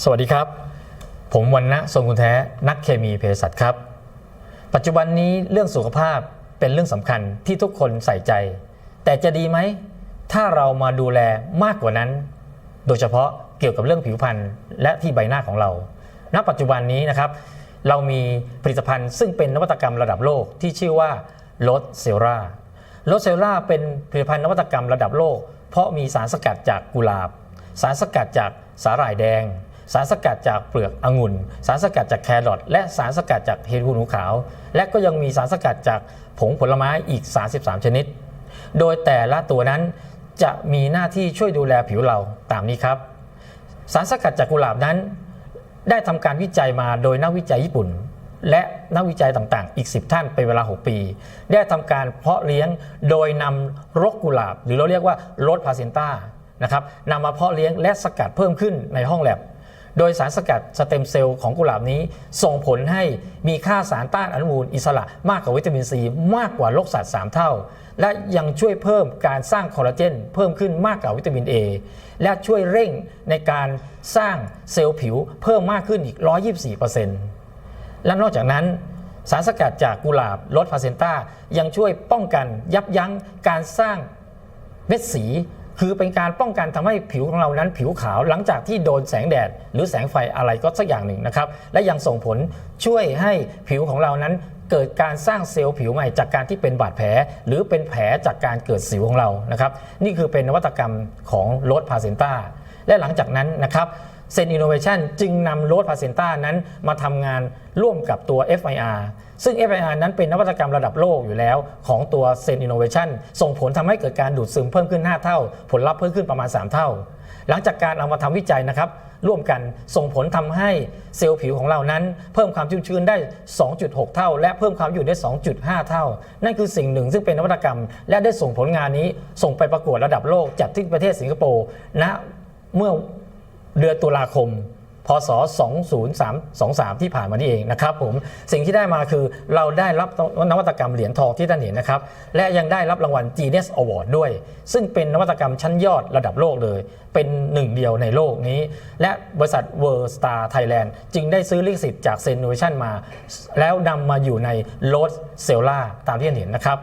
สวัสดีครับ ผมวันณะทรงคุณแท้นักเคมีเภสัชครับ ปัจจุบันนี้เรื่องสุขภาพเป็นเรื่องสำคัญที่ทุกคนใส่ใจ แต่จะดีไหม ถ้าเรามาดูแลมากกว่านั้น โดยเฉพาะเกี่ยวกับเรื่องผิวพรรณและที่ใบหน้าของเรา ณ ปัจจุบันนี้นะครับ เรามีผลิตภัณฑ์ซึ่งเป็นนวัตกรรมระดับโลกที่ชื่อว่าโรสเซราโรสเซราเป็นผลิตภัณฑ์นวัตกรรมระดับโลก เพราะมีสารสกัดจากกุหลาบ สารสกัดจากสาหร่ายแดง สารสกัดจากเปลือกองุ่น สารสกัดจากแครอทและสารสกัดจากเห็ดหูหนูขาว และก็ยังมีสารสกัดจากผงผลไม้อีก 33 ชนิด โดยแต่ละตัวนั้นจะมีหน้าที่ช่วยดูแลผิวเราตามนี้ครับ สารสกัดจากกุหลาบนั้น ได้ทำการวิจัยมาโดยนักวิจัยญี่ปุ่น และนักวิจัยต่างๆ อีก 10 ท่านเป็นเวลา 6 ปี ได้ทำการเพาะเลี้ยงโดยนำรกกุหลาบ หรือเราเรียกว่ารสพาเซนต้านะครับนำมาเพาะเลี้ยงและสกัดเพิ่มขึ้นในห้องแลบ โดยสารสกัดสเต็มเซลล์ของกุหลาบนี้ ส่งผลให้มีค่าสารต้านอนุมูลอิสระมากกว่าวิตามินซีมากกว่าโรคสัตว์3เท่า และยังช่วยเพิ่มการสร้างคอลลาเจนเพิ่มขึ้นมากกว่าวิตามิน A และช่วยเร่งในการสร้างเซลล์ผิวเพิ่มมากขึ้นอีก 124%และนอกจากนั้นสารสกัดจากกุหลาบลดพาเซนต้ายังช่วยป้องกันยับยั้งการสร้างเม็ดสี คือเป็นการป้องกันทำให้ผิวของเรานั้นผิวขาวหลังจากที่โดนแสงแดด หรือแสงไฟอะไรก็สักอย่างหนึ่งนะครับ และยังส่งผลช่วยให้ผิวของเรานั้นเกิดการสร้างเซลล์ผิวใหม่จากการที่เป็นบาดแผล หรือเป็นแผลจากการเกิดสิวของเรานะครับ นี่คือเป็นนวัตกรรมของโรสพาเซนต้าและหลังจากนั้นนะครับ เซนอินโนเวชันจึงนำโรสพาเซนต้านั้นมาทำงานร่วมกับตัว FIR ซึ่ง FIR นั้นเป็นนวัตกรรมระดับโลกอยู่แล้ว ของตัวเซนอินโนเวชันส่งผลทำให้เกิดการดูดซึมเพิ่มขึ้น 5 เท่า ผลลัพธ์เพิ่มขึ้นประมาณ 3 เท่า หลังจากการเอามาทำวิจัยนะครับ ร่วมกันส่งผลทำให้เซลล์ผิวของเรานั้น เพิ่มความชุ่มชื้นได้ 2.6 เท่า และเพิ่มความอยู่ได้ 2.5 เท่า นั่นคือสิ่งหนึ่งซึ่งเป็นนวัตกรรม และได้ส่งผลงานนี้ส่งไปประกวดระดับโลกจัดที่ประเทศสิงคโปร์ณเมื่อ เดือนตุลาคมพศ 20323 ที่ผ่านมานี่เองนะครับผมสิ่งที่ได้มาคือเราได้รับนวัตกรรมเหรียญทองที่ท่านเห็นนะครับ และยังได้รับรางวัล Genius Award ด้วย ซึ่งเป็นนวัตกรรมชั้นยอดระดับโลกเลย เป็นหนึ่งเดียวในโลกนี้ และบริษัท World Star Thailand จึงได้ซื้อลิขสิทธิ์จาก s e n n o v a t i o n มา แล้วนำมาอยู่ใน r o s c e l l a ตามที่ท่านเห็นนะครับ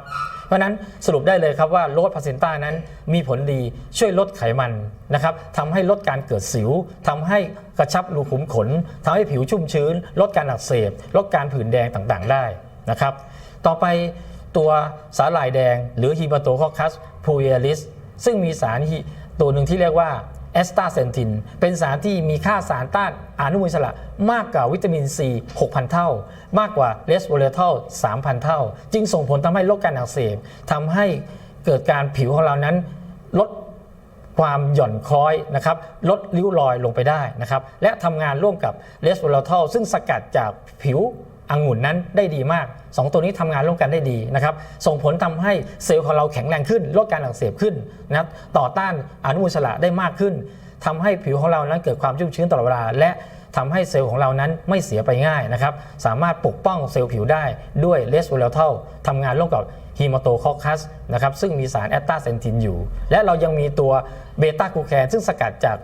เพราะนั้นสรุปได้เลยครับว่าโลดพาเซนต้านั้นมีผลดีช่วยลดไขมันนะครับทำให้ลดการเกิดสิวทำให้กระชับรูขุมขนทำให้ผิวชุ่มชื้น ลดการอักเสบ ลดการผื่นแดงต่างๆ ได้นะครับ ต่อไปตัวสาหร่ายแดงหรือฮีมาโตคอคัสพูเอลิสซึ่งมีสารตัวหนึ่งที่เรียกว่า แอสตาเซนทิน เป็นสารที่มีค่าสารต้านอนุมูลอิสระมากกว่าวิตามินซี 6,000 เท่า มากกว่าเลสโวเลทล3,000 เท่า จึงส่งผลทำให้ลดการอักเสบทำให้เกิดการผิวของเรานั้นลดความหย่อนคล้อยนะครับลดริ้วรอยลงไปได้นะครับและทำงานร่วมกับเลสโวเลทลซึ่งสกัดจากผิว องุ่นนั้นได้ดีมาก 2 ตัวนี้ทำงานร่วมกันได้ดีนะครับส่งผลทำให้เซลล์ของเราแข็งแรงขึ้นลดการอักเสบขึ้นนะครับต่อต้านอนุมูลอิสระได้มากขึ้นทำให้ผิวของเรานั้นเกิดความชุ่มชื้นตลอดเวลาและทำให้เซลล์ของเรานั้นไม่เสียไปง่ายนะครับ สามารถปกป้องเซลล์ผิวได้ด้วยเลสโวเลทัลทำงานร่วมกับฮีโมโตคอคัสนะครับซึ่งมีสารแอตตาเซนทินอยู่ และเรายังมีตัวเบต้ากูแคนซึ่งสกัดจาก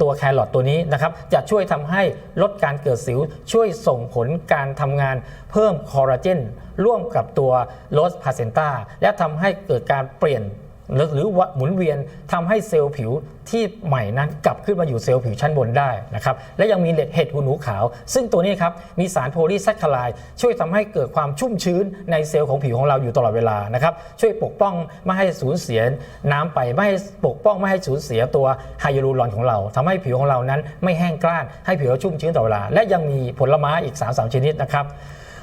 ตัวแครอทตัวนี้นะครับจะช่วยทำให้ลดการเกิดสิว ช่วยส่งผลการทำงานเพิ่มคอลลาเจนร่วมกับตัวโรสพาเซนตาและทำให้เกิดการเปลี่ยน หรือหรือว่าหมุนเวียนทำให้เซลล์ผิวที่ใหม่นั้นกลับขึ้นมาอยู่เซลล์ผิวชั้นบนได้นะครับและยังมีเห็ดหูหนูขาว ซึ่งตัวนี้ครับมีสารโพลีแซคคลด์ช่วยทำให้เกิดความชุ่มชื้นในเซลล์ของผิวของเราอยู่ตลอดเวลานะครับช่วยปกป้องไม่ให้สูญเสียน้ำไปไม่ให้ปกป้องไม่ให้สูญเสียตัวไฮยาลูรอนของเราทำให้ผิวของเรานั้นไม่แห้งกร้านให้ผิวเราชุ่มชื้นตลอดเวลา และยังมีผลไม้อีก3าชนิดนะครับ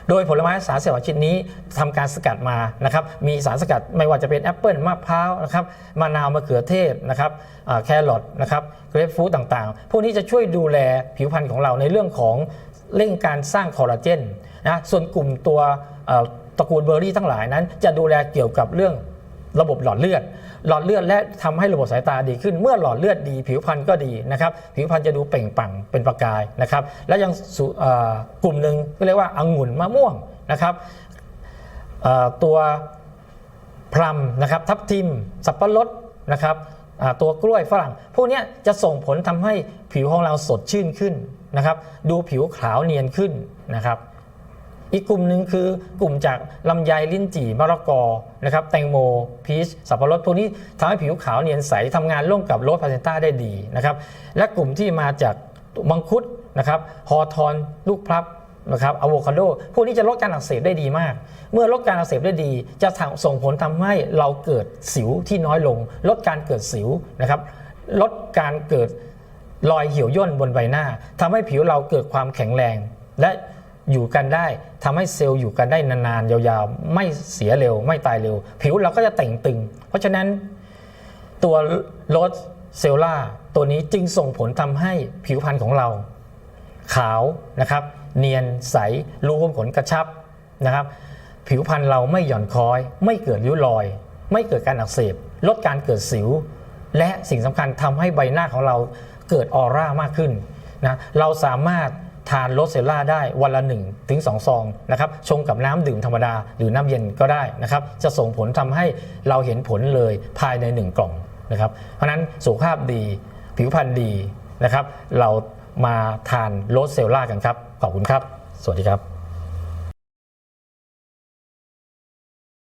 โดยผลไม้สารเสกัดชนิดนี้ทำการสกัดมานะครับมีสารสกัดไม่ว่าจะเป็นแอปเปิลมะพร้าวนะครับมะนาวมะเขือเทศนะครับแครอทนะครับเกรปฟรุตต่างๆ พวกนี้จะช่วยดูแลผิวพรรณของเราในเรื่องของเร่งการสร้างคอลลาเจนนะส่วนกลุ่มตัวตระกูลเบอร์รี่ทั้งหลายนั้น จะดูแลเกี่ยวกับเรื่อง ระบบหลอดเลือด หลอดเลือดและทำให้ระบบสายตาดีขึ้น เมื่อหลอดเลือดดี ผิวพรรณก็ดีนะครับ ผิวพรรณจะดูเปล่งปลั่งเป็นประกายนะครับ และยังกลุ่มหนึ่งก็เรียกว่าองุ่นมะม่วงนะครับตัวพลัมนะครับ ทับทิม สับปะรดนะครับตัวกล้วยฝรั่ง พวกนี้จะส่งผลทำให้ผิวของเราสดชื่นขึ้นนะครับ ดูผิวขาวเนียนขึ้นนะครับ อีกกลุ่มหนึ่งคือกลุ่มจากลำไยลิ้นจี่มะละกอนะครับแตงโมพีชสับปะรดพวกนี้ทำให้ผิวขาวเนียนใสทำงานร่วมกับโรสพาเซนต้าได้ดีนะครับและกลุ่มที่มาจากมังคุดนะครับฮอทอนลูกพลับนะครับอะโวคาโดพวกนี้จะลดการอักเสบได้ดีมาก เมื่อลดการอักเสบได้ดี จะส่งผลทำให้เราเกิดสิวที่น้อยลง ลดการเกิดสิวนะครับ ลดการเกิดรอยเหี่ยวย่นบนใบหน้าทำให้ผิวเราเกิดความแข็งแรง และ อยู่กันได้ทำให้เซลล์อยู่กันได้นานๆยาวๆ ไม่เสียเร็ว ไม่ตายเร็ว ผิวเราก็จะแต่งตึง เพราะฉะนั้นตัวโรสเซลล่าตัวนี้จึงส่งผลทำให้ผิวพรรณของเรา ขาวนะครับ เนียนใสรูขุมขนกระชับนะครับ ผิวพรรณเราไม่หย่อนคล้อย ไม่เกิดริ้วรอย ไม่เกิดการอักเสบ ลดการเกิดสิว และสิ่งสำคัญทำให้ใบหน้าของเราเกิดออร่ามากขึ้นนะเราสามารถ ทานโรสเซล่าได้วันละ1ถึง2ซองนะครับชงกับน้ำดื่มธรรมดาหรือน้ำเย็นก็ได้นะครับจะส่งผลทำให้เราเห็นผลเลยภายใน 1 กล่องนะครับเพราะฉะนั้นสุขภาพดีผิวพรรณดีนะครับ เรามาทานโรสเซล่ากันครับ ขอบคุณครับ สวัสดีครับ